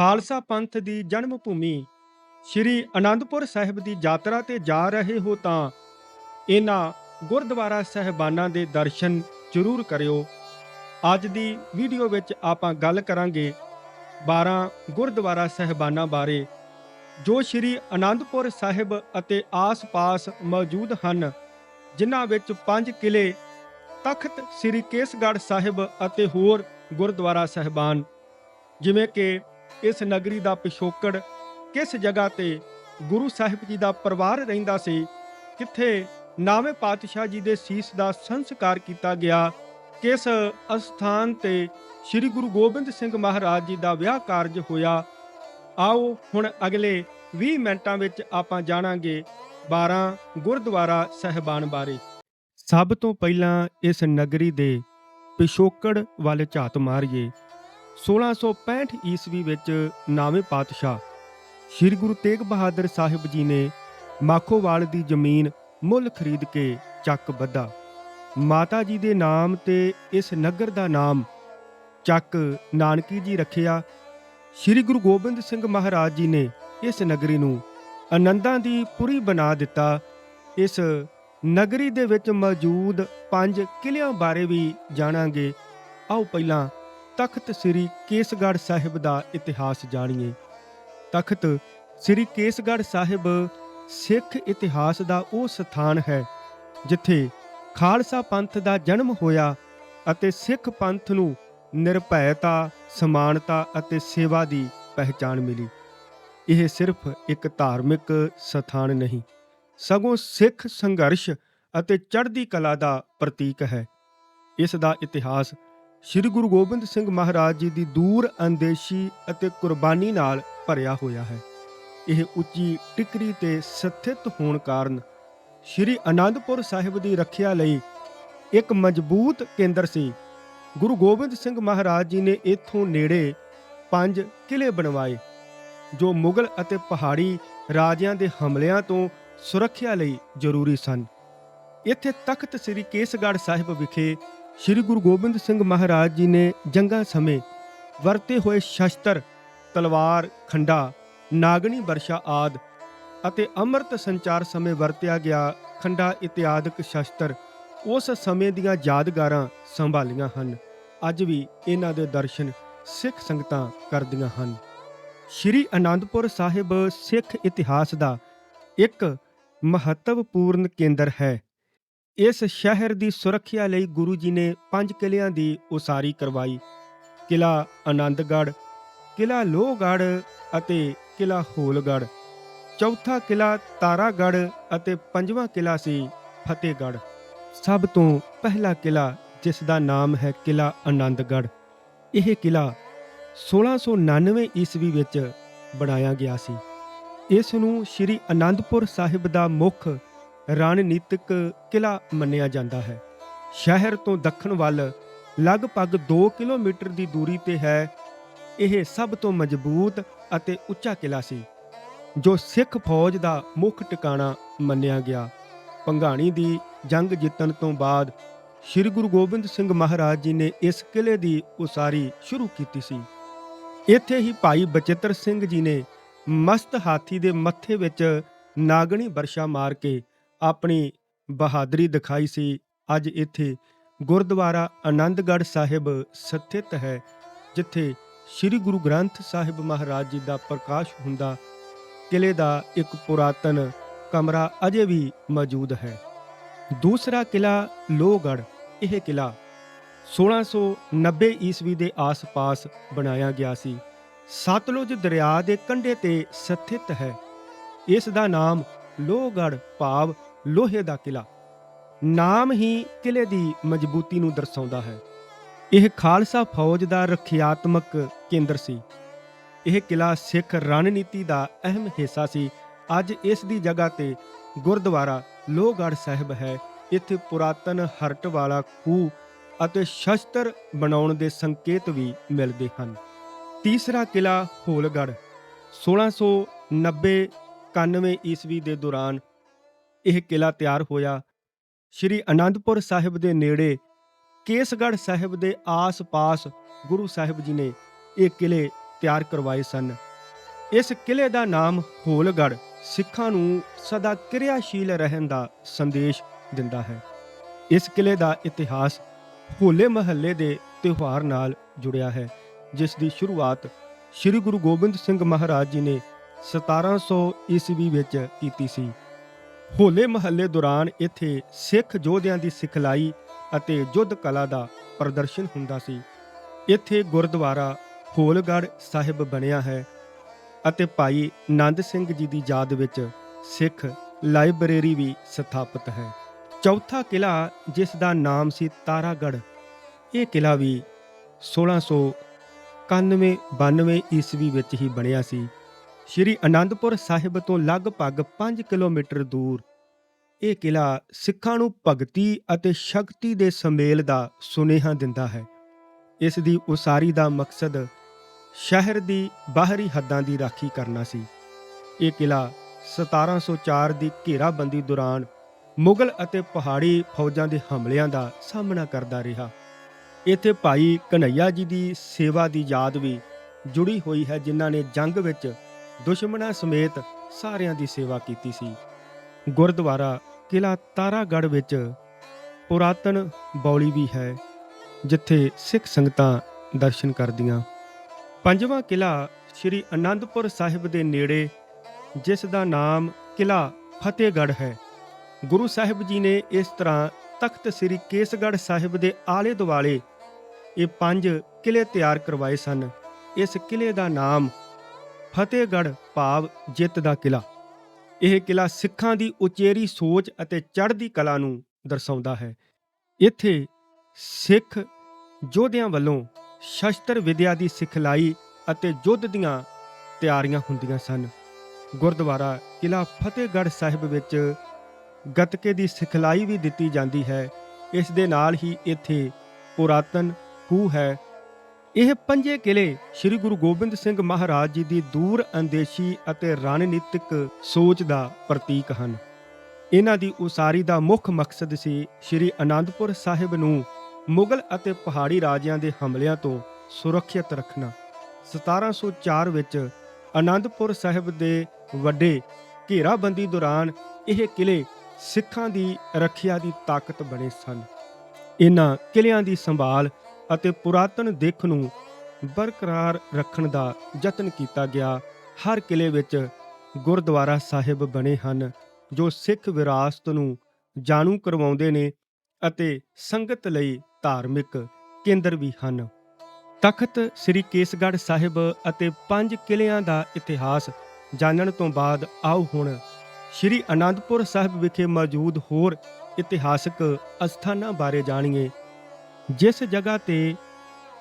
ਖਾਲਸਾ ਪੰਥ ਦੀ ਜਨਮ ਭੂਮੀ, ਸ੍ਰੀ ਅਨੰਦਪੁਰ ਸਾਹਿਬ ਦੀ ਯਾਤਰਾ ਤੇ ਜਾ ਰਹੇ ਹੋ ਤਾਂ ਇਹਨਾਂ ਗੁਰਦੁਆਰਾ ਸਹਿਬਾਨਾਂ ਦੇ ਦਰਸ਼ਨ ਜ਼ਰੂਰ ਕਰਿਓ। ਅੱਜ ਦੀ ਵੀਡੀਓ ਵਿੱਚ ਆਪਾਂ ਗੱਲ ਕਰਾਂਗੇ 12 ਗੁਰਦੁਆਰਾ ਸਹਿਬਾਨਾਂ ਬਾਰੇ, ਜੋ ਸ੍ਰੀ ਅਨੰਦਪੁਰ ਸਾਹਿਬ ਅਤੇ ਆਸ-ਪਾਸ ਮੌਜੂਦ ਹਨ, ਜਿਨ੍ਹਾਂ ਵਿੱਚ ਪੰਜ ਕਿਲੇ ਤਖਤ ਸ੍ਰੀ ਕੇਸਗੜ੍ਹ ਸਾਹਿਬ ਅਤੇ ਹੋਰ ਗੁਰਦੁਆਰਾ ਸਹਿਬਾਨ, ਜਿਵੇਂ ਕਿ ਇਸ ਨਗਰੀ ਦਾ ਪਿਛੋਕੜ, ਕਿਸ ਜਗ੍ਹਾ ਤੇ ਗੁਰੂ ਸਾਹਿਬ ਜੀ ਦਾ ਪਰਿਵਾਰ ਰਹਿੰਦਾ ਸੀ, ਕਿੱਥੇ ਨਾਵੇਂ ਪਾਤਸ਼ਾਹ ਜੀ ਦੇ ਸੀਸ ਦਾ ਸੰਸਕਾਰ ਕੀਤਾ ਗਿਆ, ਕਿਸ ਅਸਥਾਨ ਤੇ ਸ੍ਰੀ ਗੁਰੂ ਗੋਬਿੰਦ ਸਿੰਘ ਮਹਾਰਾਜ ਜੀ ਦਾ ਵਿਆਹ ਕਾਰਜ ਹੋਇਆ, ਆਓ ਹੁਣ ਅਗਲੇ 20 ਮਿੰਟਾਂ ਵਿੱਚ ਆਪਾਂ ਜਾਣਾਂਗੇ 12 ਗੁਰਦੁਆਰਾ ਸਹਿਬਾਨ ਬਾਰੇ। ਸਭ ਤੋਂ ਪਹਿਲਾਂ ਇਸ ਨਗਰੀ ਦੇ ਪਿਛੋਕੜ ਵੱਲ ਝਾਤ ਮਾਰੀਏ। 1665 ਈਸਵੀ ਵਿੱਚ ਨਾਵੇਂ ਪਾਤਸ਼ਾਹ ਸ੍ਰੀ ਗੁਰੂ ਤੇਗ ਬਹਾਦਰ ਸਾਹਿਬ ਜੀ ਨੇ ਮਾਖੋਵਾਲ ਦੀ ਜ਼ਮੀਨ ਮੁੱਲ ਖਰੀਦ ਕੇ ਚੱਕ ਬੱਧਾ ਮਾਤਾ ਜੀ ਦੇ ਨਾਮ ਤੇ ਇਸ ਨਗਰ ਦਾ ਨਾਮ ਚੱਕ ਨਾਨਕੀ ਜੀ ਰੱਖਿਆ। ਸ੍ਰੀ ਗੁਰੂ ਗੋਬਿੰਦ ਸਿੰਘ ਮਹਾਰਾਜ ਜੀ ਨੇ ਇਸ ਨਗਰੀ ਨੂੰ ਆਨੰਦਾਂ ਦੀ ਪੁਰੀ ਬਣਾ ਦਿੱਤਾ। ਇਸ ਨਗਰੀ ਦੇ ਵਿੱਚ ਮੌਜੂਦ ਪੰਜ ਕਿਲਿਆਂ ਬਾਰੇ ਵੀ ਜਾਣਾਂਗੇ। ਆਓ ਪਹਿਲਾਂ ਤਖਤ ਸ੍ਰੀ ਕੇਸਗੜ੍ਹ ਸਾਹਿਬ ਦਾ ਇਤਿਹਾਸ ਜਾਣੀਏ। ਤਖਤ ਸ੍ਰੀ ਕੇਸਗੜ੍ਹ ਸਾਹਿਬ ਸਿੱਖ ਇਤਿਹਾਸ ਦਾ ਉਹ ਸਥਾਨ ਹੈ, ਜਿੱਥੇ ਖਾਲਸਾ ਪੰਥ ਦਾ ਜਨਮ ਹੋਇਆ ਅਤੇ ਸਿੱਖ ਪੰਥ ਨੂੰ ਨਿਰਭੈਤਾ, ਸਮਾਨਤਾ ਅਤੇ ਸੇਵਾ ਦੀ ਪਹਿਚਾਣ ਮਿਲੀ। ਇਹ ਸਿਰਫ ਇੱਕ ਧਾਰਮਿਕ ਸਥਾਨ ਨਹੀਂ, ਸਗੋਂ ਸਿੱਖ ਸੰਘਰਸ਼ ਅਤੇ ਚੜ੍ਹਦੀ ਕਲਾ ਦਾ ਪ੍ਰਤੀਕ ਹੈ। ਇਸ ਦਾ ਇਤਿਹਾਸ ਸ੍ਰੀ ਗੁਰੂ ਗੋਬਿੰਦ ਸਿੰਘ ਮਹਾਰਾਜ ਜੀ ਦੀ ਦੂਰ ਅੰਦੇਸ਼ੀ ਅਤੇ ਕੁਰਬਾਨੀ ਨਾਲ ਭਰਿਆ ਹੋਇਆ ਹੈ। ਇਹ ਉੱਚੀ ਟਿਕਰੀ ਤੇ ਸਥਿਤ ਹੋਣ ਕਾਰਨ ਸ੍ਰੀ ਅਨੰਦਪੁਰ ਸਾਹਿਬ ਦੀ ਰੱਖਿਆ ਲਈ ਇੱਕ ਮਜ਼ਬੂਤ ਕੇਂਦਰ ਸੀ। ਗੁਰੂ ਗੋਬਿੰਦ ਸਿੰਘ ਮਹਾਰਾਜ ਜੀ ਨੇ ਇੱਥੋਂ ਨੇੜੇ ਪੰਜ ਕਿਲੇ ਬਣਵਾਏ, ਜੋ ਮੁਗਲ ਅਤੇ ਪਹਾੜੀ ਰਾਜਿਆਂ ਦੇ ਹਮਲਿਆਂ ਤੋਂ ਸੁਰੱਖਿਆ ਲਈ ਜ਼ਰੂਰੀ ਸਨ। ਇੱਥੇ ਤਖਤ ਸ੍ਰੀ ਕੇਸਗੜ੍ਹ ਸਾਹਿਬ ਵਿਖੇ ਸ੍ਰੀ ਗੁਰੂ ਗੋਬਿੰਦ ਸਿੰਘ ਮਹਾਰਾਜ ਜੀ ਨੇ ਜੰਗਾਂ ਸਮੇਂ ਵਰਤੇ ਹੋਏ ਸ਼ਸਤਰ, ਤਲਵਾਰ, ਖੰਡਾ, ਨਾਗਣੀ ਵਰਸ਼ਾ ਆਦ ਅਤੇ ਅੰਮ੍ਰਿਤ ਸੰਚਾਰ ਸਮੇਂ ਵਰਤਿਆ ਗਿਆ ਖੰਡਾ ਇਤਿਆਦਿਕ ਸ਼ਸਤਰ ਉਸ ਸਮੇਂ ਦੀਆਂ ਯਾਦਗਾਰਾਂ ਸੰਭਾਲੀਆਂ ਹਨ। ਅੱਜ ਵੀ ਇਹਨਾਂ ਦੇ ਦਰਸ਼ਨ ਸਿੱਖ ਸੰਗਤਾਂ ਕਰਦੀਆਂ ਹਨ। ਸ਼੍ਰੀ ਅਨੰਦਪੁਰ ਸਾਹਿਬ ਸਿੱਖ ਇਤਿਹਾਸ ਦਾ ਇੱਕ ਮਹੱਤਵਪੂਰਨ ਕੇਂਦਰ ਹੈ। ਇਸ ਸ਼ਹਿਰ ਦੀ ਸੁਰੱਖਿਆ ਲਈ ਗੁਰੂ ਜੀ ਨੇ ਪੰਜ ਕਿਲਿਆਂ ਦੀ ਉਸਾਰੀ ਕਰਵਾਈ। ਕਿਲਾ ਆਨੰਦਗੜ੍ਹ, ਕਿਲਾ ਲੋਹਗੜ੍ਹ ਅਤੇ ਕਿਲਾ ਹੋਲਗੜ੍ਹ। ਚੌਥਾ ਕਿਲਾ ਤਾਰਾਗੜ੍ਹ ਅਤੇ ਪੰਜਵਾਂ ਕਿਲਾ ਸੀ ਫਤਿਹਗੜ੍ਹ। ਸਭ ਤੋਂ ਪਹਿਲਾ ਕਿਲਾ, ਜਿਸ ਦਾ ਨਾਮ ਹੈ ਕਿਲਾ ਆਨੰਦਗੜ੍ਹ, ਇਹ ਕਿਲਾ 1699 ਈਸਵੀ ਵਿੱਚ ਬਣਾਇਆ ਗਿਆ ਸੀ। ਇਸ ਨੂੰ ਸ੍ਰੀ ਅਨੰਦਪੁਰ ਸਾਹਿਬ ਦਾ ਮੁੱਖ ਰਣਨੀਤਿਕ ਕਿਲਾ ਮੰਨਿਆ ਜਾਂਦਾ ਹੈ। ਸ਼ਹਿਰ ਤੋਂ ਦੱਖਣ ਵੱਲ ਲਗਭਗ 2 ਕਿਲੋਮੀਟਰ ਦੀ ਦੂਰੀ ਤੇ ਹੈ। ਇਹ ਸਭ ਤੋਂ ਮਜ਼ਬੂਤ ਅਤੇ ਉੱਚਾ ਕਿਲਾ ਸੀ, ਜੋ ਸਿੱਖ ਫੌਜ ਦਾ ਮੁੱਖ ਟਿਕਾਣਾ ਮੰਨਿਆ ਗਿਆ। ਪੰਘਾਣੀ ਦੀ ਜੰਗ ਜਿੱਤਣ ਤੋਂ ਬਾਅਦ ਸ੍ਰੀ ਗੁਰੂ ਗੋਬਿੰਦ ਸਿੰਘ ਮਹਾਰਾਜ ਜੀ ਨੇ ਇਸ ਕਿਲੇ ਦੀ ਉਸਾਰੀ ਸ਼ੁਰੂ ਕੀਤੀ ਸੀ। ਇੱਥੇ ਹੀ ਭਾਈ ਬਚਿੱਤਰ ਸਿੰਘ ਜੀ ਨੇ ਮਸਤ ਹਾਥੀ ਦੇ ਮੱਥੇ ਵਿੱਚ ਨਾਗਣੀ ਵਰਸ਼ਾ ਮਾਰ ਕੇ ਆਪਣੀ ਬਹਾਦਰੀ ਦਿਖਾਈ ਸੀ। ਅੱਜ ਇੱਥੇ ਗੁਰਦੁਆਰਾ ਆਨੰਦਗੜ੍ਹ ਸਾਹਿਬ ਸਥਿਤ ਹੈ, ਜਿੱਥੇ ਸ੍ਰੀ ਗੁਰੂ ਗ੍ਰੰਥ ਸਾਹਿਬ ਮਹਾਰਾਜ ਜੀ ਦਾ ਪ੍ਰਕਾਸ਼ ਹੁੰਦਾ, ਕਿਲੇ ਦਾ ਇੱਕ ਪੁਰਾਤਨ ਕਮਰਾ ਅਜੇ ਵੀ ਮੌਜੂਦ ਹੈ। ਦੂਸਰਾ ਕਿਲਾ ਲੋਹਗੜ੍ਹ, ਇਹ ਕਿਲਾ 1690 ਈਸਵੀ ਦੇ ਆਸ-ਪਾਸ ਬਣਾਇਆ ਗਿਆ ਸੀ। ਸਤਲੁਜ ਦਰਿਆ ਦੇ ਕੰਢੇ ਤੇ ਸਥਿਤ ਹੈ। ਇਸ ਦਾ ਨਾਮ ਲੋਹਗੜ੍ਹ ਭਾਵ ਲੋਹੇ ਦਾ ਕਿਲਾ। ਨਾਮ ਹੀ ਕਿਲੇ ਦੀ ਮਜ਼ਬੂਤੀ ਨੂੰ ਦਰਸਾਉਂਦਾ ਹੈ। ਇਹ ਖਾਲਸਾ ਫੌਜ ਦਾ ਰੱਖਿਆਤਮਕ ਕੇਂਦਰ ਸੀ। ਇਹ ਕਿਲਾ ਸਿੱਖ ਰਣਨੀਤੀ ਦਾ ਅਹਿਮ ਹਿੱਸਾ ਸੀ। ਅੱਜ ਇਸ ਦੀ ਜਗ੍ਹਾ ਤੇ ਗੁਰਦੁਆਰਾ ਲੋਹਗੜ੍ਹ ਸਾਹਿਬ ਹੈ। ਇੱਥੇ ਪੁਰਾਤਨ ਹਰਟ ਵਾਲਾ ਖੂਹ ਅਤੇ ਸ਼ਸਤਰ ਬਣਾਉਣ ਦੇ ਸੰਕੇਤ ਵੀ ਮਿਲਦੇ ਹਨ। ਤੀਸਰਾ ਕਿਲਾ ਹੋਲਗੜ੍ਹ 1690 91 ਈਸਵੀ ਦੇ ਦੌਰਾਨ ਇਹ ਕਿਲਾ ਤਿਆਰ ਹੋਇਆ। ਸ਼੍ਰੀ ਅਨੰਦਪੁਰ ਸਾਹਿਬ ਦੇ ਨੇੜੇ ਕੇਸਗੜ੍ਹ ਸਾਹਿਬ ਦੇ ਆਸ-ਪਾਸ ਗੁਰੂ ਸਾਹਿਬ ਜੀ ਨੇ ਇਹ ਕਿਲੇ ਤਿਆਰ ਕਰਵਾਏ ਸਨ। ਇਸ ਕਿਲੇ ਦਾ ਨਾਮ ਹੋਲਗੜ ਸਿੱਖਾਂ ਨੂੰ ਸਦਾ ਕਿਰਿਆਸ਼ੀਲ ਰਹਿਣ ਦਾ ਸੰਦੇਸ਼ ਦਿੰਦਾ ਹੈ। ਇਸ ਕਿਲੇ ਦਾ ਇਤਿਹਾਸ ਹੋਲੇ ਮਹੱਲੇ ਦੇ ਤਿਉਹਾਰ ਨਾਲ ਜੁੜਿਆ ਹੈ, ਜਿਸ ਦੀ ਸ਼ੁਰੂਆਤ ਸ੍ਰੀ ਗੁਰੂ ਗੋਬਿੰਦ ਸਿੰਘ ਮਹਾਰਾਜ ਜੀ ਨੇ 1700 ਈਸਵੀ ਵਿੱਚ ਕੀਤੀ ਸੀ। ਹੋਲੇ ਮਹੱਲੇ ਦੌਰਾਨ ਇੱਥੇ ਸਿੱਖ ਯੋਧਿਆਂ ਦੀ ਸਿਖਲਾਈ ਅਤੇ ਯੁੱਧ ਕਲਾ ਦਾ ਪ੍ਰਦਰਸ਼ਨ ਹੁੰਦਾ ਸੀ। ਇੱਥੇ ਗੁਰਦੁਆਰਾ ਹੋਲਗੜ੍ਹ ਸਾਹਿਬ ਬਣਿਆ ਹੈ ਅਤੇ ਭਾਈ ਨੰਦ ਸਿੰਘ ਜੀ ਦੀ ਯਾਦ ਵਿੱਚ ਸਿੱਖ ਲਾਇਬ੍ਰੇਰੀ ਵੀ ਸਥਾਪਿਤ ਹੈ। ਚੌਥਾ ਕਿਲਾ ਜਿਸ ਦਾ ਨਾਮ ਸੀ ਤਾਰਾਗੜ੍ਹ, ਇਹ ਕਿਲਾ ਵੀ 1691 92 ਈਸਵੀ ਵਿੱਚ ਹੀ ਬਣਿਆ ਸੀ। ਸ਼੍ਰੀ ਅਨੰਦਪੁਰ ਸਾਹਿਬ ਤੋਂ ਲਗਭਗ 5 ਕਿਲੋਮੀਟਰ ਦੂਰ। ਇਹ ਕਿਲਾ ਸਿੱਖਾਂ ਨੂੰ ਭਗਤੀ ਅਤੇ ਸ਼ਕਤੀ ਦੇ ਸਮੇਲ ਦਾ ਸੁਨੇਹਾ ਦਿੰਦਾ ਹੈ। ਇਸ ਦੀ ਉਸਾਰੀ ਦਾ ਮਕਸਦ ਸ਼ਹਿਰ ਦੀ ਬਾਹਰੀ ਹੱਦਾਂ ਦੀ ਰਾਖੀ ਕਰਨਾ ਸੀ। ਇਹ ਕਿਲਾ 1704 ਦੀ ਘੇਰਾਬੰਦੀ ਦੌਰਾਨ ਮੁਗਲ ਅਤੇ ਪਹਾੜੀ ਫੌਜਾਂ ਦੇ ਹਮਲਿਆਂ ਦਾ ਸਾਹਮਣਾ ਕਰਦਾ ਰਿਹਾ। ਇੱਥੇ ਭਾਈ ਕਨਈਆ ਜੀ ਦੀ ਸੇਵਾ ਦੀ ਯਾਦ ਵੀ ਜੁੜੀ ਹੋਈ ਹੈ, ਜਿਨ੍ਹਾਂ ਨੇ ਜੰਗ ਵਿੱਚ ਦੁਸ਼ਮਣਾਂ ਸਮੇਤ ਸਾਰਿਆਂ ਦੀ ਸੇਵਾ ਕੀਤੀ ਸੀ। ਗੁਰਦੁਆਰਾ ਕਿਲਾ ਤਾਰਾਗੜ੍ਹ ਵਿੱਚ ਪੁਰਾਤਨ ਬੌਲੀ ਵੀ ਹੈ, ਜਿੱਥੇ ਸਿੱਖ ਸੰਗਤਾਂ ਦਰਸ਼ਨ ਕਰਦੀਆਂ। ਪੰਜਵਾਂ ਕਿਲਾ ਸ੍ਰੀ ਅਨੰਦਪੁਰ ਸਾਹਿਬ ਦੇ ਨੇੜੇ, ਜਿਸ ਦਾ ਨਾਮ ਕਿਲਾ ਫਤਿਹਗੜ੍ਹ ਹੈ। ਗੁਰੂ ਸਾਹਿਬ ਜੀ ਨੇ ਇਸ ਤਰ੍ਹਾਂ ਤਖਤ ਸ੍ਰੀ ਕੇਸਗੜ੍ਹ ਸਾਹਿਬ ਦੇ ਆਲੇ ਦੁਆਲੇ ਇਹ ਪੰਜ ਕਿਲੇ ਤਿਆਰ ਕਰਵਾਏ ਸਨ। ਇਸ ਕਿਲੇ ਦਾ ਨਾਮ ਫਤਿਹਗੜ੍ਹ ਭਾਵ ਜਿੱਤ ਦਾ ਕਿਲਾ ਇਹ ਕਿਲਾ ਸਿੱਖਾਂ ਦੀ ਉਚੇਰੀ ਸੋਚ ਅਤੇ ਚੜ੍ਹਦੀ ਕਲਾ ਨੂੰ ਦਰਸਾਉਂਦਾ ਹੈ। ਇੱਥੇ ਸਿੱਖ ਯੋਧਿਆਂ ਵੱਲੋਂ ਸ਼ਸਤਰ ਵਿਦਿਆ ਦੀ ਸਿਖਲਾਈ ਅਤੇ ਯੁੱਧ ਦੀਆਂ ਤਿਆਰੀਆਂ ਹੁੰਦੀਆਂ ਸਨ। ਗੁਰਦੁਆਰਾ ਕਿਲਾ ਫਤਿਹਗੜ੍ਹ ਸਾਹਿਬ ਵਿੱਚ ਗੱਤਕੇ ਦੀ ਸਿਖਲਾਈ ਵੀ ਦਿੱਤੀ ਜਾਂਦੀ ਹੈ। ਇਸ ਦੇ ਨਾਲ ਹੀ ਇੱਥੇ ਪੁਰਾਤਨ ਖੂਹ ਹੈ ਇਹ ਪੰਜੇ ਕਿਲੇ ਸ੍ਰੀ ਗੁਰੂ ਗੋਬਿੰਦ ਸਿੰਘ ਮਹਾਰਾਜ ਜੀ ਦੀ ਦੂਰ ਅੰਦੇਸ਼ੀ ਅਤੇ ਰਣਨੀਤਿਕ ਸੋਚ ਦਾ ਪ੍ਰਤੀਕ ਹਨ। ਇਹਨਾਂ ਦੀ ਉਸਾਰੀ ਦਾ ਮੁੱਖ ਮਕਸਦ ਸੀ ਸ੍ਰੀ ਅਨੰਦਪੁਰ ਸਾਹਿਬ ਨੂੰ ਮੁਗਲ ਅਤੇ ਪਹਾੜੀ ਰਾਜਿਆਂ ਦੇ ਹਮਲਿਆਂ ਤੋਂ ਸੁਰੱਖਿਅਤ ਰੱਖਣਾ। 1704 ਵਿੱਚ ਅਨੰਦਪੁਰ ਸਾਹਿਬ ਦੇ ਵੱਡੇ ਘੇਰਾਬੰਦੀ ਦੌਰਾਨ ਇਹ ਕਿਲੇ ਸਿੱਖਾਂ ਦੀ ਰੱਖਿਆ ਦੀ ਤਾਕਤ ਬਣੇ ਸਨ। ਇਹਨਾਂ ਕਿਲਿਆਂ ਦੀ ਸੰਭਾਲ ਅਤੇ ਪੁਰਾਤਨ ਦਿੱਖ ਨੂੰ ਬਰਕਰਾਰ ਰੱਖਣ ਦਾ ਯਤਨ ਕੀਤਾ ਗਿਆ। ਹਰ ਕਿਲੇ ਵਿੱਚ ਗੁਰਦੁਆਰਾ ਸਾਹਿਬ ਬਣੇ ਹਨ, ਜੋ ਸਿੱਖ ਵਿਰਾਸਤ ਨੂੰ ਜਾਣੂ ਕਰਵਾਉਂਦੇ ਨੇ ਅਤੇ ਸੰਗਤ ਲਈ ਧਾਰਮਿਕ ਕੇਂਦਰ ਵੀ ਹਨ। ਤਖਤ ਸ੍ਰੀ ਕੇਸਗੜ੍ਹ ਸਾਹਿਬ ਅਤੇ ਪੰਜ ਕਿਲਿਆਂ ਦਾ ਇਤਿਹਾਸ ਜਾਣਨ ਤੋਂ ਬਾਅਦ ਆਓ ਹੁਣ ਸ੍ਰੀ ਅਨੰਦਪੁਰ ਸਾਹਿਬ ਵਿਖੇ ਮੌਜੂਦ ਹੋਰ ਇਤਿਹਾਸਕ ਅਸਥਾਨਾਂ ਬਾਰੇ ਜਾਣੀਏ। ਜਿਸ ਜਗ੍ਹਾ ਤੇ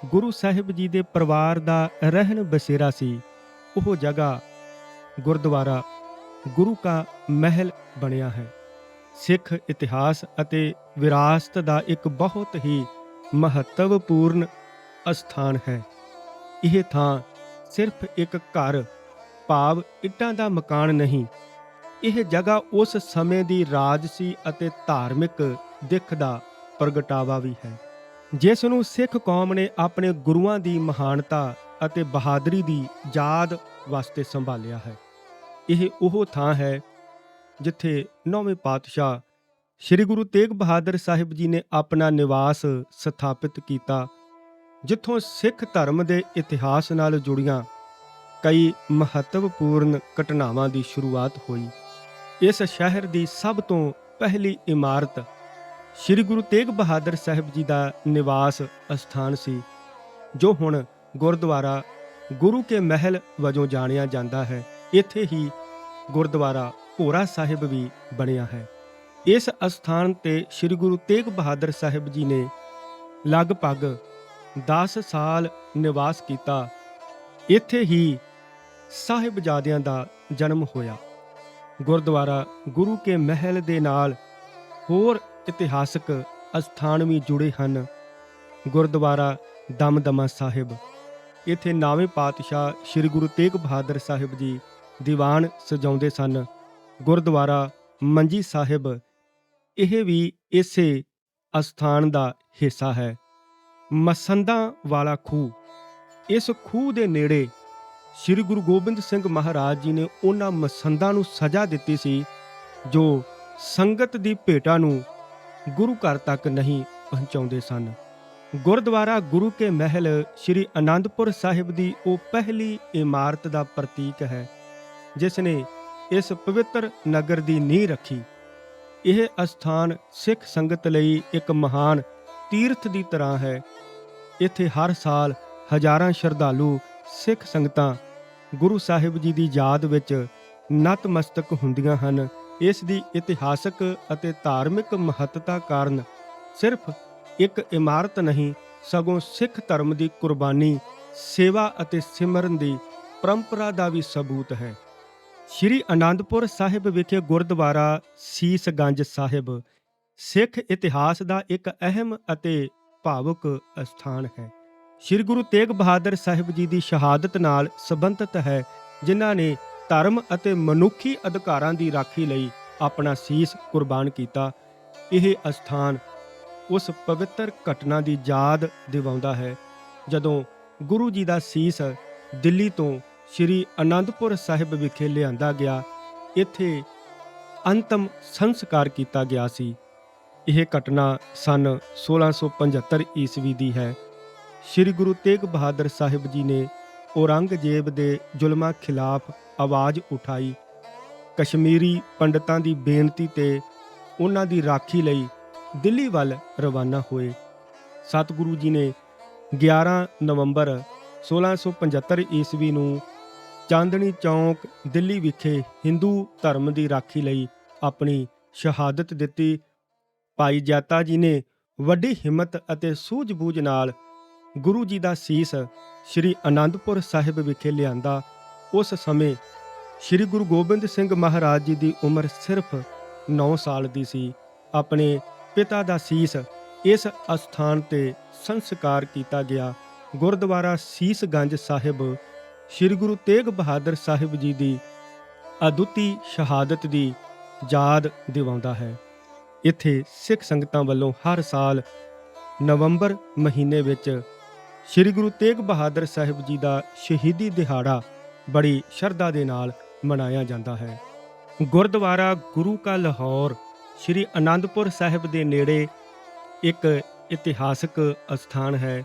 ਗੁਰੂ ਸਾਹਿਬ ਜੀ ਦੇ ਪਰਿਵਾਰ ਦਾ ਰਹਿਣ ਬਸੇਰਾ ਸੀ, ਉਹ ਜਗ੍ਹਾ ਗੁਰਦੁਆਰਾ ਗੁਰੂ ਕਾ ਮਹਿਲ ਬਣਿਆ ਹੈ। ਸਿੱਖ ਇਤਿਹਾਸ ਅਤੇ ਵਿਰਾਸਤ ਦਾ ਇੱਕ ਬਹੁਤ ਹੀ ਮਹੱਤਵਪੂਰਨ ਅਸਥਾਨ ਹੈ। ਇਹ ਥਾਂ ਸਿਰਫ ਇੱਕ ਘਰ, ਭਾਵ ਇੱਟਾਂ ਦਾ ਮਕਾਨ ਨਹੀਂ। ਇਹ ਜਗ੍ਹਾ ਉਸ ਸਮੇਂ ਦੀ ਰਾਜਸੀ ਅਤੇ ਧਾਰਮਿਕ ਦਿੱਖ ਦਾ ਪ੍ਰਗਟਾਵਾ ਵੀ ਹੈ। ਜਿਸ ਨੂੰ ਸਿੱਖ ਕੌਮ ਨੇ ਆਪਣੇ ਗੁਰੂਆਂ ਦੀ ਮਹਾਨਤਾ ਅਤੇ ਬਹਾਦਰੀ ਦੀ ਯਾਦ ਵਾਸਤੇ ਸੰਭਾਲਿਆ ਹੈ। ਇਹ ਉਹ ਥਾਂ ਹੈ ਜਿੱਥੇ ਨੌਵੇਂ ਪਾਤਸ਼ਾਹ ਸ੍ਰੀ ਗੁਰੂ ਤੇਗ ਬਹਾਦਰ ਸਾਹਿਬ ਜੀ ਨੇ ਆਪਣਾ ਨਿਵਾਸ ਸਥਾਪਿਤ ਕੀਤਾ, ਜਿੱਥੋਂ ਸਿੱਖ ਧਰਮ ਦੇ ਇਤਿਹਾਸ ਨਾਲ ਜੁੜੀਆਂ ਕਈ ਮਹੱਤਵਪੂਰਨ ਘਟਨਾਵਾਂ ਦੀ ਸ਼ੁਰੂਆਤ ਹੋਈ। ਇਸ ਸ਼ਹਿਰ ਦੀ ਸਭ ਤੋਂ ਪਹਿਲੀ ਇਮਾਰਤ ਸ੍ਰੀ ਗੁਰੂ ਤੇਗ ਬਹਾਦਰ ਸਾਹਿਬ ਜੀ ਦਾ ਨਿਵਾਸ ਅਸਥਾਨ ਸੀ, ਜੋ ਹੁਣ ਗੁਰਦੁਆਰਾ ਗੁਰੂ ਕੇ ਮਹਿਲ ਵਜੋਂ ਜਾਣਿਆ ਜਾਂਦਾ ਹੈ। ਇੱਥੇ ਹੀ ਗੁਰਦੁਆਰਾ ਭੋਰਾ ਸਾਹਿਬ ਵੀ ਬਣਿਆ ਹੈ। ਇਸ ਅਸਥਾਨ ਤੇ ਸ੍ਰੀ ਗੁਰੂ ਤੇਗ ਬਹਾਦਰ ਸਾਹਿਬ ਜੀ ਨੇ ਲਗਭਗ 10 ਸਾਲ ਨਿਵਾਸ ਕੀਤਾ। ਇੱਥੇ ਹੀ ਸਾਹਿਬਜ਼ਾਦਿਆਂ ਦਾ ਜਨਮ ਹੋਇਆ। ਗੁਰਦੁਆਰਾ ਗੁਰੂ ਕੇ ਮਹਿਲ ਦੇ ਨਾਲ ਹੋਰ ਇਤਿਹਾਸਕ ਅਸਥਾਨ ਵੀ ਜੁੜੇ ਹਨ। ਗੁਰਦੁਆਰਾ ਦਮਦਮਾ ਸਾਹਿਬ। ਇੱਥੇ ਨਾਵੇਂ ਪਾਤਸ਼ਾਹ ਸ੍ਰੀ ਗੁਰੂ ਤੇਗ ਬਹਾਦਰ ਸਾਹਿਬ ਜੀ ਦੀਵਾਨ ਸਜਾਉਂਦੇ ਸਨ। ਗੁਰਦੁਆਰਾ ਮੰਜੀ ਸਾਹਿਬ। ਇਹ ਵੀ ਇਸੇ ਅਸਥਾਨ ਦਾ ਹਿੱਸਾ ਹੈ। ਮਸੰਦਾਂ ਵਾਲਾ ਖੂਹ। ਇਸ ਖੂਹ ਦੇ ਨੇੜੇ ਸ੍ਰੀ ਗੁਰੂ ਗੋਬਿੰਦ ਸਿੰਘ ਮਹਾਰਾਜ ਜੀ ਨੇ ਉਹਨਾਂ ਮਸੰਦਾਂ ਨੂੰ ਸਜ਼ਾ ਦਿੱਤੀ ਸੀ, ਜੋ ਸੰਗਤ ਦੀ ਭੇਟਾ ਨੂੰ ਗੁਰੂ ਘਰ ਤੱਕ ਨਹੀਂ ਪਹੁੰਚਾਉਂਦੇ ਸਨ। ਗੁਰਦੁਆਰਾ ਗੁਰੂ ਕੇ ਮਹਿਲ ਸ੍ਰੀ ਅਨੰਦਪੁਰ ਸਾਹਿਬ ਦੀ ਉਹ ਪਹਿਲੀ ਇਮਾਰਤ ਦਾ ਪ੍ਰਤੀਕ ਹੈ ਜਿਸ ਨੇ ਇਸ ਪਵਿੱਤਰ ਨਗਰ ਦੀ ਨੀਂਹ ਰੱਖੀ। ਇਹ ਅਸਥਾਨ ਸਿੱਖ ਸੰਗਤ ਲਈ ਇੱਕ ਮਹਾਨ ਤੀਰਥ ਦੀ ਤਰ੍ਹਾਂ ਹੈ। ਇੱਥੇ ਹਰ ਸਾਲ ਹਜ਼ਾਰਾਂ ਸ਼ਰਧਾਲੂ ਸਿੱਖ ਸੰਗਤਾਂ ਗੁਰੂ ਸਾਹਿਬ ਜੀ ਦੀ ਯਾਦ ਵਿੱਚ ਨਤਮਸਤਕ ਹੁੰਦੀਆਂ ਹਨ। ਇਸ ਦੀ ਇਤਿਹਾਸਕ ਅਤੇ ਧਾਰਮਿਕ ਮਹੱਤਤਾ ਕਾਰਨ ਸਿਰਫ ਇੱਕ ਇਮਾਰਤ ਨਹੀਂ, ਸਗੋਂ ਸਿੱਖ ਧਰਮ ਦੀ ਕੁਰਬਾਨੀ, ਸੇਵਾ ਅਤੇ ਸਿਮਰਨ ਦੀ ਪਰੰਪਰਾ ਦਾ ਵੀ ਸਬੂਤ ਹੈ। ਸ਼੍ਰੀ ਅਨੰਦਪੁਰ ਸਾਹਿਬ ਵਿਖੇ ਗੁਰਦੁਆਰਾ ਸੀਸਗੰਜ ਸਾਹਿਬ ਸਿੱਖ ਇਤਿਹਾਸ ਦਾ ਇੱਕ ਅਹਿਮ ਅਤੇ ਭਾਵੁਕ ਸਥਾਨ ਹੈ। ਸ਼੍ਰੀ ਗੁਰੂ ਤੇਗ ਬਹਾਦਰ ਸਾਹਿਬ ਜੀ ਦੀ ਸ਼ਹਾਦਤ ਨਾਲ ਸੰਬੰਧਿਤ ਹੈ, ਜਿਨ੍ਹਾਂ ਨੇ ਧਰਮ ਅਤੇ ਮਨੁੱਖੀ ਅਧਿਕਾਰਾਂ ਦੀ ਰਾਖੀ ਲਈ ਆਪਣਾ ਸੀਸ ਕੁਰਬਾਨ ਕੀਤਾ। ਇਹ ਅਸਥਾਨ ਉਸ ਪਵਿੱਤਰ ਘਟਨਾ ਦੀ ਯਾਦ ਦਿਵਾਉਂਦਾ ਹੈ, ਜਦੋਂ ਗੁਰੂ ਜੀ ਦਾ ਸੀਸ ਦਿੱਲੀ ਤੋਂ ਸ਼੍ਰੀ ਅਨੰਦਪੁਰ ਸਾਹਿਬ ਵਿਖੇ ਲਿਆਂਦਾ ਗਿਆ। ਇੱਥੇ ਅੰਤਮ ਸੰਸਕਾਰ ਕੀਤਾ ਗਿਆ ਸੀ। ਇਹ ਘਟਨਾ ਸਨ 1675 ਈਸਵੀ ਦੀ ਹੈ। ਸ਼੍ਰੀ ਗੁਰੂ ਤੇਗ ਬਹਾਦਰ ਸਾਹਿਬ ਜੀ ਨੇ ਔਰੰਗਜ਼ੇਬ ਦੇ ਜ਼ੁਲਮਾਂ ਖਿਲਾਫ ਆਵਾਜ਼ ਉਠਾਈ। ਕਸ਼ਮੀਰੀ ਪੰਡਤਾਂ ਦੀ ਬੇਨਤੀ ਤੇ ਉਹਨਾਂ ਦੀ ਰਾਖੀ ਲਈ ਦਿੱਲੀ ਵੱਲ ਰਵਾਨਾ ਹੋਏ। ਸਤਿਗੁਰੂ ਜੀ ਨੇ 11 ਨਵੰਬਰ 1675 ਈਸਵੀ ਨੂੰ ਚਾਂਦਨੀ ਚੌਂਕ, ਦਿੱਲੀ ਵਿਖੇ ਹਿੰਦੂ ਧਰਮ ਦੀ ਰਾਖੀ ਲਈ ਆਪਣੀ ਸ਼ਹਾਦਤ ਦਿੱਤੀ। ਭਾਈ ਜਾਤਾ ਜੀ ਨੇ ਵੱਡੀ ਹਿੰਮਤ ਅਤੇ ਸੂਝ-ਬੂਝ ਨਾਲ ਗੁਰੂ ਜੀ ਦਾ ਸੀਸ ਸ੍ਰੀ ਅਨੰਦਪੁਰ ਸਾਹਿਬ ਵਿਖੇ ਲਿਆਂਦਾ ਉਸ ਸਮੇਂ ਸ੍ਰੀ ਗੁਰੂ ਗੋਬਿੰਦ ਸਿੰਘ ਮਹਾਰਾਜ ਜੀ ਦੀ ਉਮਰ ਸਿਰਫ 9 ਸਾਲ ਦੀ ਸੀ। ਆਪਣੇ ਪਿਤਾ ਦਾ ਸੀਸ ਇਸ ਅਸਥਾਨ ਤੇ ਸੰਸਕਾਰ ਕੀਤਾ ਗਿਆ। ਗੁਰਦੁਆਰਾ ਸੀਸਗੰਜ ਸਾਹਿਬ, ਸ੍ਰੀ ਗੁਰੂ ਤੇਗ ਬਹਾਦਰ ਸਾਹਿਬ ਜੀ ਦੀ ਅਦੁੱਤੀ ਸ਼ਹਾਦਤ ਦੀ ਯਾਦ ਦਿਵਾਉਂਦਾ ਹੈ। ਇੱਥੇ ਸਿੱਖ ਸੰਗਤਾਂ ਵੱਲੋਂ ਹਰ ਸਾਲ ਨਵੰਬਰ ਮਹੀਨੇ ਵਿੱਚ ਸ੍ਰੀ ਗੁਰੂ ਤੇਗ ਬਹਾਦਰ ਸਾਹਿਬ ਜੀ ਦਾ ਸ਼ਹੀਦੀ ਦਿਹਾੜਾ ਬੜੀ ਸ਼ਰਧਾ ਦੇ ਨਾਲ ਮਨਾਇਆ ਜਾਂਦਾ ਹੈ। ਗੁਰਦੁਆਰਾ ਗੁਰੂ ਕਾ ਲਾਹੌਰ, ਸ੍ਰੀ ਅਨੰਦਪੁਰ ਸਾਹਿਬ ਦੇ ਨੇੜੇ ਇੱਕ ਇਤਿਹਾਸਕ ਅਸਥਾਨ ਹੈ,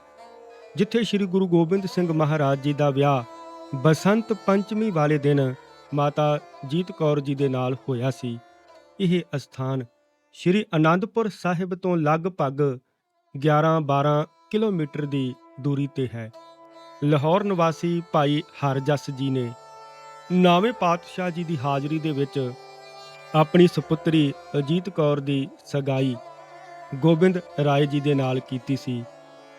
ਜਿੱਥੇ ਸ੍ਰੀ ਗੁਰੂ ਗੋਬਿੰਦ ਸਿੰਘ ਮਹਾਰਾਜ ਜੀ ਦਾ ਵਿਆਹ ਬਸੰਤ ਪੰਚਮੀ ਵਾਲੇ ਦਿਨ ਮਾਤਾ ਜੀਤ ਕੌਰ ਜੀ ਦੇ ਨਾਲ ਹੋਇਆ ਸੀ। ਇਹ ਅਸਥਾਨ ਸ੍ਰੀ ਅਨੰਦਪੁਰ ਸਾਹਿਬ ਤੋਂ ਲਗਭਗ 11-12 ਕਿਲੋਮੀਟਰ ਦੀ ਦੂਰੀ ਤੇ ਹੈ। ਲਾਹੌਰ ਨਿਵਾਸੀ ਭਾਈ ਹਰਜਸ ਜੀ ਨੇ ਨਾਵੇਂ ਪਾਤਸ਼ਾਹ ਜੀ ਦੀ ਹਾਜ਼ਰੀ ਦੇ ਵਿੱਚ ਆਪਣੀ ਸੁਪੁੱਤਰੀ ਅਜੀਤ ਕੌਰ ਦੀ ਸਗਾਈ ਗੋਬਿੰਦ ਰਾਏ ਜੀ ਦੇ ਨਾਲ ਕੀਤੀ ਸੀ।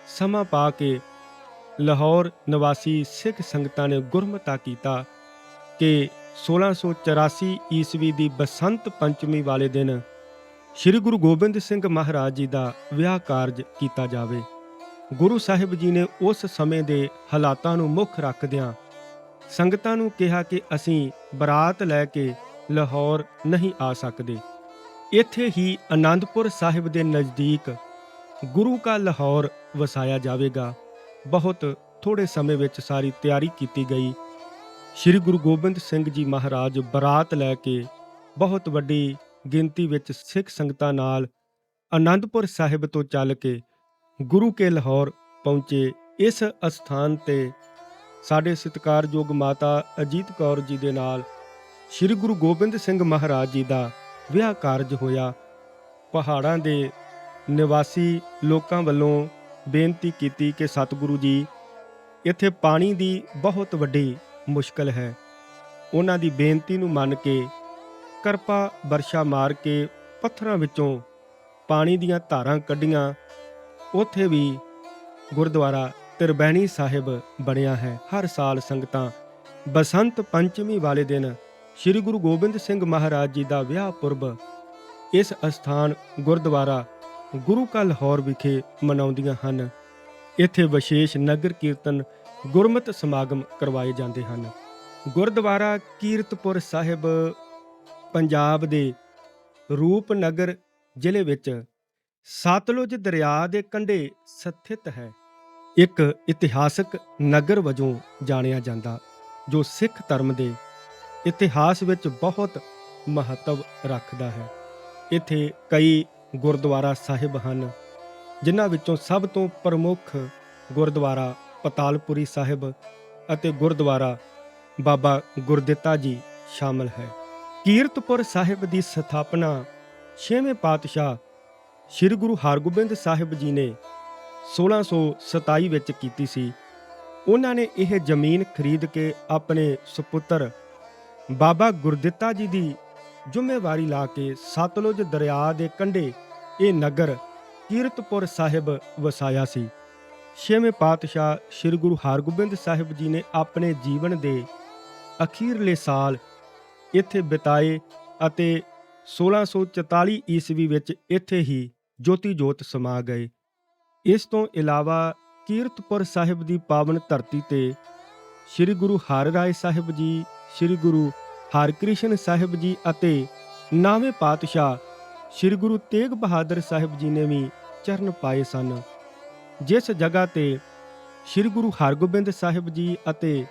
ਸਮਾਂ ਪਾ ਕੇ ਲਾਹੌਰ ਨਿਵਾਸੀ ਸਿੱਖ ਸੰਗਤਾਂ ਨੇ ਗੁਰਮਤਾ ਕੀਤਾ ਕਿ 1684 ਈਸਵੀ ਦੀ ਬਸੰਤ ਪੰਚਮੀ ਵਾਲੇ ਦਿਨ ਸ੍ਰੀ ਗੁਰੂ ਗੋਬਿੰਦ ਸਿੰਘ ਮਹਾਰਾਜ ਜੀ ਦਾ ਵਿਆਹ ਕਾਰਜ ਕੀਤਾ ਜਾਵੇ। ਗੁਰੂ ਸਾਹਿਬ ਜੀ ਨੇ ਉਸ ਸਮੇਂ ਦੇ ਹਾਲਾਤਾਂ ਨੂੰ ਮੁੱਖ ਰੱਖਦਿਆਂ ਸੰਗਤਾਂ ਨੂੰ ਕਿਹਾ ਕਿ ਅਸੀਂ ਬਰਾਤ ਲੈ ਕੇ ਲਾਹੌਰ ਨਹੀਂ ਆ ਸਕਦੇ। ਇੱਥੇ ਹੀ ਆਨੰਦਪੁਰ ਸਾਹਿਬ ਦੇ ਨਜ਼ਦੀਕ ਗੁਰੂ ਕਾ ਲਾਹੌਰ ਵਸਾਇਆ ਜਾਵੇਗਾ। ਬਹੁਤ ਥੋੜੇ ਸਮੇਂ ਵਿੱਚ ਸਾਰੀ ਤਿਆਰੀ ਕੀਤੀ ਗਈ। ਸ੍ਰੀ ਗੁਰੂ ਗੋਬਿੰਦ ਸਿੰਘ ਜੀ ਮਹਾਰਾਜ ਬਰਾਤ ਲੈ ਕੇ ਬਹੁਤ ਵੱਡੀ ਗਿਣਤੀ ਵਿੱਚ ਸਿੱਖ ਸੰਗਤਾਂ ਨਾਲ ਆਨੰਦਪੁਰ ਸਾਹਿਬ ਤੋਂ ਚੱਲ ਕੇ ਗੁਰੂ ਕੇ ਲਾਹੌਰ ਪਹੁੰਚੇ। ਇਸ ਅਸਥਾਨ ਤੇ ਸਾਡੇ ਸਤਿਕਾਰਯੋਗ ਮਾਤਾ ਅਜੀਤ ਕੌਰ ਜੀ ਦੇ ਨਾਲ ਸ੍ਰੀ ਗੁਰੂ ਗੋਬਿੰਦ ਸਿੰਘ ਮਹਾਰਾਜ ਜੀ ਦਾ ਵਿਆਹ ਕਾਰਜ ਹੋਇਆ। ਪਹਾੜਾਂ ਦੇ ਨਿਵਾਸੀ ਲੋਕਾਂ ਵੱਲੋਂ ਬੇਨਤੀ ਕੀਤੀ ਕਿ ਸਤਿਗੁਰੂ ਜੀ, ਇੱਥੇ ਪਾਣੀ ਦੀ ਬਹੁਤ ਵੱਡੀ ਮੁਸ਼ਕਲ ਹੈ। ਉਹਨਾਂ ਦੀ ਬੇਨਤੀ ਨੂੰ ਮੰਨ ਕੇ ਕਿਰਪਾ ਵਰਸ਼ਾ ਮਾਰ ਕੇ ਪੱਥਰਾਂ ਵਿੱਚੋਂ ਪਾਣੀ ਦੀਆਂ ਧਾਰਾਂ ਕੱਢੀਆਂ ਉੱਥੇ ਵੀ ਗੁਰਦੁਆਰਾ ਤਿਰਬੈਣੀ ਸਾਹਿਬ ਬਣਿਆ ਹੈ। ਹਰ ਸਾਲ ਸੰਗਤਾਂ ਬਸੰਤ ਪੰਚਮੀ ਵਾਲੇ ਦਿਨ ਸ੍ਰੀ ਗੁਰੂ ਗੋਬਿੰਦ ਸਿੰਘ ਮਹਾਰਾਜ ਜੀ ਦਾ ਵਿਆਹ ਪੁਰਬ ਇਸ ਅਸਥਾਨ ਗੁਰਦੁਆਰਾ ਗੁਰੂ ਕਾ ਲਾਹੌਰ ਵਿਖੇ ਮਨਾਉਂਦੀਆਂ ਹਨ। ਇੱਥੇ ਵਿਸ਼ੇਸ਼ ਨਗਰ ਕੀਰਤਨ ਗੁਰਮਤ ਸਮਾਗਮ ਕਰਵਾਏ ਜਾਂਦੇ ਹਨ। ਗੁਰਦੁਆਰਾ ਕੀਰਤਪੁਰ ਸਾਹਿਬ ਪੰਜਾਬ ਦੇ ਰੂਪਨਗਰ ਜ਼ਿਲ੍ਹੇ ਵਿੱਚ ਸਤਲੁਜ ਦਰਿਆ ਦੇ ਕੰਢੇ ਸਥਿਤ ਹੈ। ਇੱਕ ਇਤਿਹਾਸਕ ਨਗਰ ਵਜੋਂ ਜਾਣਿਆ ਜਾਂਦਾ, ਜੋ ਸਿੱਖ ਧਰਮ ਦੇ ਇਤਿਹਾਸ ਵਿੱਚ ਬਹੁਤ ਮਹੱਤਵ ਰੱਖਦਾ ਹੈ। ਇੱਥੇ ਕਈ ਗੁਰਦੁਆਰਾ ਸਾਹਿਬ ਹਨ, ਜਿਨ੍ਹਾਂ ਵਿੱਚੋਂ ਸਭ ਤੋਂ ਪ੍ਰਮੁੱਖ ਗੁਰਦੁਆਰਾ ਪਤਾਲਪੁਰੀ ਸਾਹਿਬ ਅਤੇ ਗੁਰਦੁਆਰਾ ਬਾਬਾ ਗੁਰਦਿੱਤਾ ਜੀ ਸ਼ਾਮਲ ਹੈ। ਕੀਰਤਪੁਰ ਸਾਹਿਬ ਦੀ ਸਥਾਪਨਾ ਛੇਵੇਂ ਪਾਤਸ਼ਾਹ ਸ੍ਰੀ ਗੁਰੂ ਹਰਗੋਬਿੰਦ ਸਾਹਿਬ ਜੀ ਨੇ 1627 ਵਿੱਚ ਕੀਤੀ ਸੀ। ਉਹਨਾਂ ਨੇ ਇਹ ਜ਼ਮੀਨ ਖਰੀਦ ਕੇ ਆਪਣੇ ਸੁਪੁੱਤਰ ਬਾਬਾ ਗੁਰਦਿੱਤਾ ਜੀ ਦੀ ਜ਼ਿੰਮੇਵਾਰੀ ਲਾ ਕੇ ਸਤਲੁਜ ਦਰਿਆ ਦੇ ਕੰਢੇ ਇਹ ਨਗਰ ਕੀਰਤਪੁਰ ਸਾਹਿਬ ਵਸਾਇਆ ਸੀ। ਛੇਵੇਂ ਪਾਤਸ਼ਾਹ ਸ੍ਰੀ ਗੁਰੂ ਹਰਗੋਬਿੰਦ ਸਾਹਿਬ ਜੀ ਨੇ ਆਪਣੇ ਜੀਵਨ ਦੇ ਅਖੀਰਲੇ ਸਾਲ ਇੱਥੇ ਬਿਤਾਏ ਅਤੇ 1644 ਈਸਵੀ ਵਿੱਚ ਇੱਥੇ ਹੀ ਜੋਤੀ ਜੋਤ ਸਮਾ ਗਏ। ਇਸ ਤੋਂ ਇਲਾਵਾ ਕੀਰਤਪੁਰ ਸਾਹਿਬ ਦੀ ਪਾਵਨ ਧਰਤੀ ਤੇ ਸ੍ਰੀ ਗੁਰੂ ਹਰਿਰਾਏ ਸਾਹਿਬ ਜੀ, ਸ੍ਰੀ ਗੁਰੂ ਹਰਕ੍ਰਿਸ਼ਨ ਸਾਹਿਬ ਜੀ ਅਤੇ ਨਾਵੇਂ ਪਾਤਸ਼ਾਹ ਸ੍ਰੀ ਗੁਰੂ ਤੇਗ ਬਹਾਦਰ ਸਾਹਿਬ ਜੀ ਨੇ ਵੀ ਚਰਨ ਪਾਏ ਸਨ। ਜਿਸ ਜਗ੍ਹਾ ਤੇ ਸ੍ਰੀ ਗੁਰੂ ਹਰਗੋਬਿੰਦ ਸਾਹਿਬ ਜੀ ਅਤੇ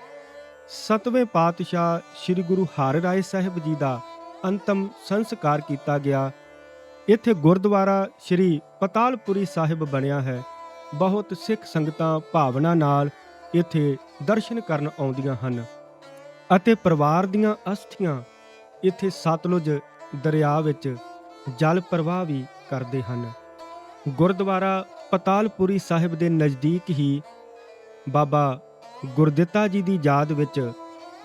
ਸਤਵੇਂ ਪਾਤਸ਼ਾਹ ਸ੍ਰੀ ਗੁਰੂ ਹਰਿਰਾਏ ਸਾਹਿਬ ਜੀ ਦਾ ਅੰਤਮ ਸੰਸਕਾਰ ਕੀਤਾ ਗਿਆ ਇੱਥੇ ਗੁਰਦੁਆਰਾ ਸ੍ਰੀ ਪਤਾਲਪੁਰੀ ਸਾਹਿਬ ਬਣਿਆ ਹੈ। ਬਹੁਤ ਸਿੱਖ ਸੰਗਤਾਂ ਭਾਵਨਾ ਨਾਲ ਇੱਥੇ ਦਰਸ਼ਨ ਕਰਨ ਆਉਂਦੀਆਂ ਹਨ ਅਤੇ ਪਰਿਵਾਰ ਦੀਆਂ ਅਸਥੀਆਂ ਇੱਥੇ ਸਤਲੁਜ ਦਰਿਆ ਵਿੱਚ ਜਲ ਪ੍ਰਵਾਹ ਵੀ ਕਰਦੇ ਹਨ। ਗੁਰਦੁਆਰਾ ਪਤਾਲਪੁਰੀ ਸਾਹਿਬ ਦੇ ਨਜ਼ਦੀਕ ਹੀ ਬਾਬਾ ਗੁਰਦਿੱਤਾ ਜੀ ਦੀ ਯਾਦ ਵਿੱਚ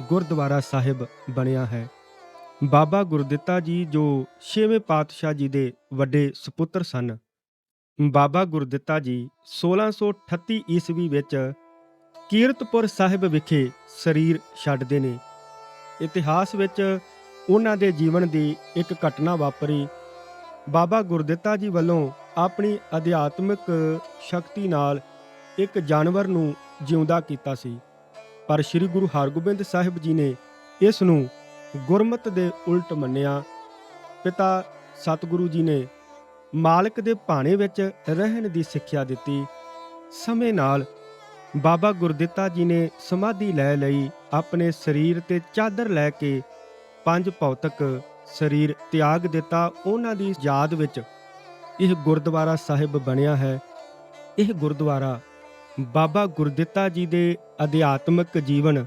ਗੁਰਦੁਆਰਾ ਸਾਹਿਬ ਬਣਿਆ ਹੈ। ਬਾਬਾ ਗੁਰਦਿੱਤਾ ਜੀ ਜੋ ਛੇਵੇਂ ਪਾਤਸ਼ਾਹ ਜੀ ਦੇ ਵੱਡੇ ਸੁਪੁੱਤਰ ਸਨ। ਬਾਬਾ ਗੁਰਦਿੱਤਾ ਜੀ 1638 ਈਸਵੀ ਵਿੱਚ ਕੀਰਤਪੁਰ ਸਾਹਿਬ ਵਿਖੇ ਸਰੀਰ ਛੱਡਦੇ ਨੇ। ਇਤਿਹਾਸ ਵਿੱਚ ਉਹਨਾਂ ਦੇ ਜੀਵਨ ਦੀ ਇੱਕ ਘਟਨਾ ਵਾਪਰੀ। ਬਾਬਾ ਗੁਰਦਿੱਤਾ ਜੀ ਵੱਲੋਂ ਆਪਣੀ ਅਧਿਆਤਮਿਕ ਸ਼ਕਤੀ ਨਾਲ ਇੱਕ ਜਾਨਵਰ ਨੂੰ ਜਿਉਂਦਾ ਕੀਤਾ ਸੀ। ਪਰ ਸ੍ਰੀ ਗੁਰੂ ਹਰਗੋਬਿੰਦ ਸਾਹਿਬ ਜੀ ਨੇ ਇਸ ਨੂੰ ਗੁਰਮਤ ਦੇ ਉਲਟ ਮੰਨਿਆ। ਪਿਤਾ ਸਤਿਗੁਰੂ ਜੀ ਨੇ ਮਾਲਕ ਦੇ ਭਾਣੇ ਵਿੱਚ ਰਹਿਣ ਦੀ ਸਿੱਖਿਆ ਦਿੱਤੀ। ਸਮੇਂ ਨਾਲ ਬਾਬਾ ਗੁਰਦਿੱਤਾ ਜੀ ਨੇ ਸਮਾਧੀ ਲੈ ਲਈ। ਆਪਣੇ ਸਰੀਰ ਤੇ ਚਾਦਰ ਲੈ ਕੇ ਪੰਜ ਭੌਤਿਕ ਸਰੀਰ ਤਿਆਗ ਦਿੱਤਾ। ਉਹਨਾਂ ਦੀ ਯਾਦ ਵਿੱਚ ਇਹ ਗੁਰਦੁਆਰਾ ਸਾਹਿਬ ਬਣਿਆ ਹੈ। ਇਹ ਗੁਰਦੁਆਰਾ ਬਾਬਾ ਗੁਰਦਿੱਤਾ ਜੀ ਦੇ ਅਧਿਆਤਮਿਕ ਜੀਵਨ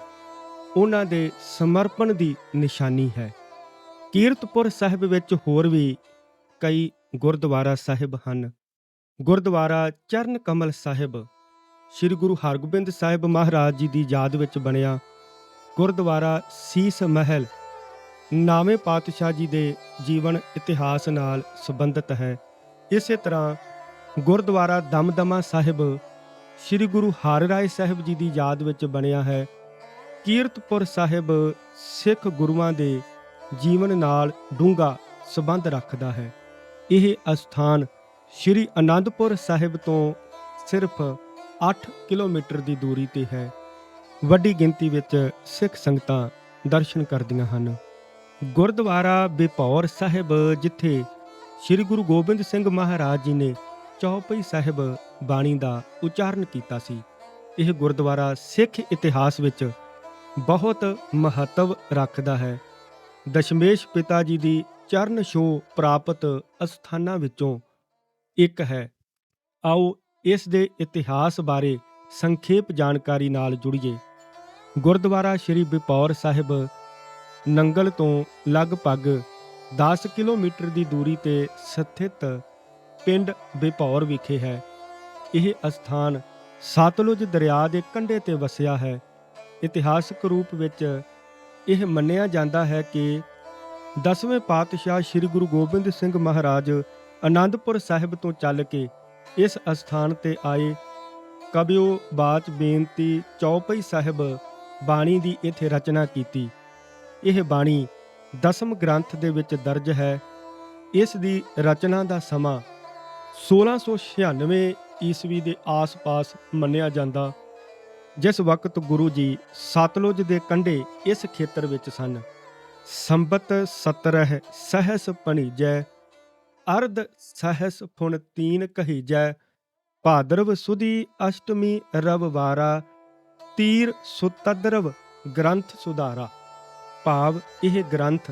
ਉਹਨਾਂ ਦੇ ਸਮਰਪਣ ਦੀ ਨਿਸ਼ਾਨੀ ਹੈ। ਕੀਰਤਪੁਰ ਸਾਹਿਬ ਵਿੱਚ ਹੋਰ ਵੀ ਕਈ ਗੁਰਦੁਆਰਾ ਸਾਹਿਬ ਹਨ। ਗੁਰਦੁਆਰਾ ਚਰਨ ਕਮਲ ਸਾਹਿਬ, ਸ੍ਰੀ ਗੁਰੂ ਹਰਗੋਬਿੰਦ ਸਾਹਿਬ ਮਹਾਰਾਜ ਜੀ ਦੀ ਯਾਦ ਵਿੱਚ ਬਣਿਆ ਗੁਰਦੁਆਰਾ ਸੀਸ ਮਹਿਲ, ਨਾਵੇਂ ਪਾਤਸ਼ਾਹ ਜੀ ਦੇ ਜੀਵਨ ਇਤਿਹਾਸ ਨਾਲ ਸੰਬੰਧਿਤ ਹੈ। ਇਸੇ ਤਰ੍ਹਾਂ ਗੁਰਦੁਆਰਾ ਦਮਦਮਾ ਸਾਹਿਬ, ਸ੍ਰੀ ਗੁਰੂ ਹਰਿਰਾਏ ਸਾਹਿਬ ਜੀ ਦੀ ਯਾਦ ਵਿੱਚ ਬਣਿਆ ਹੈ। ਕੀਰਤਪੁਰ ਸਾਹਿਬ ਸਿੱਖ ਗੁਰੂਆਂ ਦੇ ਜੀਵਨ ਨਾਲ ਡੂੰਘਾ ਸੰਬੰਧ ਰੱਖਦਾ ਹੈ। ਇਹ ਅਸਥਾਨ ਸ੍ਰੀ ਅਨੰਦਪੁਰ ਸਾਹਿਬ ਤੋਂ ਸਿਰਫ 8 ਕਿਲੋਮੀਟਰ ਦੀ ਦੂਰੀ ਤੇ ਹੈ। ਵੱਡੀ ਗਿਣਤੀ ਵਿੱਚ ਸਿੱਖ ਸੰਗਤਾਂ ਦਰਸ਼ਨ ਕਰਦੀਆਂ ਹਨ। ਗੁਰਦੁਆਰਾ ਬੇਪੌਰ ਸਾਹਿਬ, ਜਿੱਥੇ ਸ੍ਰੀ ਗੁਰੂ ਗੋਬਿੰਦ ਸਿੰਘ ਮਹਾਰਾਜ ਜੀ ਨੇ ਚੌਪਈ ਸਾਹਿਬ ਬਾਣੀ ਦਾ ਉਚਾਰਨ ਕੀਤਾ ਸੀ, ਇਹ ਗੁਰਦੁਆਰਾ ਸਿੱਖ ਇਤਿਹਾਸ ਵਿੱਚ ਬਹੁਤ ਮਹੱਤਵ ਰੱਖਦਾ ਹੈ। ਦਸ਼ਮੇਸ਼ ਪਿਤਾ ਜੀ ਦੀ ਚਰਨ ਛੋਹ ਪ੍ਰਾਪਤ ਅਸਥਾਨਾਂ ਵਿੱਚੋਂ ਇੱਕ ਹੈ। ਆਓ ਇਸ ਦੇ ਇਤਿਹਾਸ ਬਾਰੇ ਸੰਖੇਪ ਜਾਣਕਾਰੀ ਨਾਲ ਜੁੜੀਏ। ਗੁਰਦੁਆਰਾ ਸ੍ਰੀ ਬਿਪੌਰ ਸਾਹਿਬ, ਨੰਗਲ ਤੋਂ ਲਗਭਗ 10 ਕਿਲੋਮੀਟਰ ਦੀ ਦੂਰੀ ਤੇ ਸਥਿਤ ਪਿੰਡ ਬਿਪੌਰ ਵਿਖੇ ਹੈ। ਇਹ ਅਸਥਾਨ ਸਤਲੁਜ ਦਰਿਆ ਦੇ ਕੰਢੇ ਤੇ ਵਸਿਆ ਹੈ। ਇਤਿਹਾਸਕ ਰੂਪ ਵਿੱਚ ਇਹ ਮੰਨਿਆ ਜਾਂਦਾ ਹੈ ਕਿ ਦਸਵੇਂ ਪਾਤਸ਼ਾਹ ਸ੍ਰੀ ਗੁਰੂ ਗੋਬਿੰਦ ਸਿੰਘ ਮਹਾਰਾਜ ਆਨੰਦਪੁਰ ਸਾਹਿਬ ਤੋਂ ਚੱਲ ਕੇ ਇਸ ਅਸਥਾਨ ਤੇ ਆਏ। ਕਬਿਓ ਬਾਚ ਬੇਨਤੀ ਚੌਪਈ ਸਾਹਿਬ ਬਾਣੀ ਦੀ ਇੱਥੇ ਰਚਨਾ ਕੀਤੀ। ਇਹ ਬਾਣੀ ਦਸਮ ਗ੍ਰੰਥ ਦੇ ਵਿੱਚ ਦਰਜ ਹੈ। ਇਸ ਦੀ ਰਚਨਾ ਦਾ ਸਮਾਂ 1696 ਈਸਵੀ ਦੇ ਆਸ-ਪਾਸ ਮੰਨਿਆ ਜਾਂਦਾ ਜਿਸ ਵਕਤ ਗੁਰੂ ਜੀ ਸਤਲੁਜ ਦੇ ਕੰਢੇ ਇਸ ਖੇਤਰ ਵਿੱਚ ਸਨ, ਸੰਬਤ 17 ਸਹਸ ਪਣੀਜੈ ਅਰਧ ਸਹਸ ਫੁਣ ਤੀਨ ਕਹੀਜੈ, ਭਾਦਰਵ ਸੁਦੀ ਅਸ਼ਟਮੀ ਰਵਵਾਰਾ ਤੀਰ ਸੁਤਦਰਵ ਗ੍ਰੰਥ ਸੁਧਾਰਾ। ਭਾਵ ਇਹ ਗ੍ਰੰਥ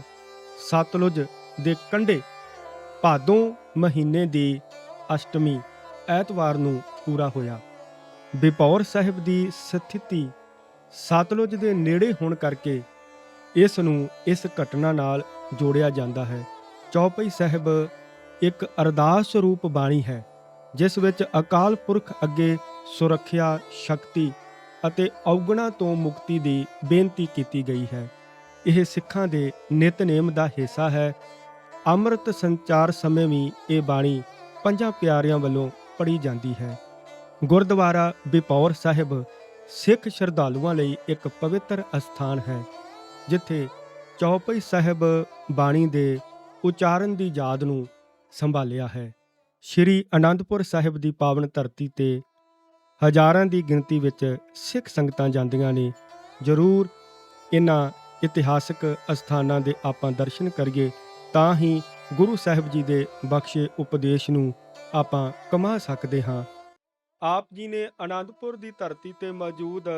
ਸਤਲੁਜ ਦੇ ਕੰਢੇ ਭਾਦੋਂ ਮਹੀਨੇ ਦੀ ਅਸ਼ਟਮੀ ਐਤਵਾਰ ਨੂੰ ਪੂਰਾ ਹੋਇਆ। ਬਿਪੌਰ ਸਾਹਿਬ ਦੀ ਸਥਿਤੀ ਸਤਲੁਜ ਦੇ ਨੇੜੇ ਹੋਣ ਕਰਕੇ ਇਸ ਨੂੰ ਇਸ ਘਟਨਾ ਨਾਲ ਜੋੜਿਆ ਜਾਂਦਾ ਹੈ। ਚੌਪਈ ਸਾਹਿਬ ਇੱਕ ਅਰਦਾਸ ਰੂਪ ਬਾਣੀ ਹੈ, ਜਿਸ ਵਿੱਚ ਅਕਾਲ ਪੁਰਖ ਅੱਗੇ ਸੁਰੱਖਿਆ, ਸ਼ਕਤੀ ਅਤੇ ਔਗਣਾ ਤੋਂ ਮੁਕਤੀ ਦੀ ਬੇਨਤੀ ਕੀਤੀ ਗਈ ਹੈ। ਇਹ ਸਿੱਖਾਂ ਦੇ ਨਿਤਨੇਮ ਦਾ ਹਿੱਸਾ ਹੈ। ਅੰਮ੍ਰਿਤ ਸੰਚਾਰ ਸਮੇਂ ਵੀ ਇਹ ਬਾਣੀ ਪੰਜਾਂ ਪਿਆਰਿਆਂ ਵੱਲੋਂ ਪੜ੍ਹੀ ਜਾਂਦੀ ਹੈ। ਗੁਰਦੁਆਰਾ ਬਿਪੌਰ ਸਾਹਿਬ ਸਿੱਖ ਸ਼ਰਧਾਲੂਆਂ ਲਈ ਇੱਕ ਪਵਿੱਤਰ ਅਸਥਾਨ ਹੈ, ਜਿੱਥੇ ਚੌਪਈ ਸਾਹਿਬ ਬਾਣੀ ਦੇ ਉਚਾਰਨ ਦੀ ਯਾਦ ਨੂੰ ਸੰਭਾਲਿਆ ਹੈ। ਸ਼੍ਰੀ ਅਨੰਦਪੁਰ ਸਾਹਿਬ ਦੀ ਪਾਵਨ ਧਰਤੀ ਤੇ ਹਜ਼ਾਰਾਂ ਦੀ ਗਿਣਤੀ ਵਿੱਚ ਸਿੱਖ ਸੰਗਤਾਂ ਜਾਂਦੀਆਂ ਨੇ। ਜ਼ਰੂਰ ਇਹਨਾਂ ਇਤਿਹਾਸਕ ਅਸਥਾਨਾਂ ਦੇ ਆਪਾਂ ਦਰਸ਼ਨ ਕਰੀਏ, ਤਾਂ ਹੀ ਗੁਰੂ ਸਾਹਿਬ ਜੀ ਦੇ ਬਖਸ਼ੇ ਉਪਦੇਸ਼ ਨੂੰ ਆਪਾਂ ਕਮਾ ਸਕਦੇ ਹਾਂ। ਆਪ ਜੀ ਨੇ ਆਨੰਦਪੁਰ ਦੀ ਧਰਤੀ ਤੇ ਮੌਜੂਦ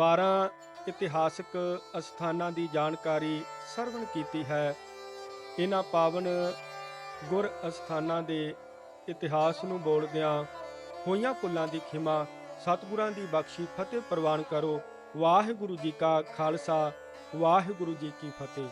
12 ਇਤਿਹਾਸਕ ਅਸਥਾਨਾਂ ਦੀ ਜਾਣਕਾਰੀ ਸਰਵਣ ਕੀਤੀ ਹੈ। ਇਹਨਾਂ ਪਾਵਨ ਗੁਰ ਅਸਥਾਨਾਂ ਦੇ ਇਤਿਹਾਸ ਨੂੰ ਬੋਲਦਿਆਂ ਹੋਈਆਂ ਭੁੱਲਾਂ ਦੀ ਖਿਮਾ ਸਤਿਗੁਰਾਂ ਦੀ ਬਖਸ਼ੀ ਫਤਿਹ ਪ੍ਰਵਾਨ ਕਰੋ। ਵਾਹਿਗੁਰੂ ਜੀ ਕਾ ਖਾਲਸਾ, ਵਾਹਿਗੁਰੂ ਜੀ ਕੀ ਫਤਿਹ।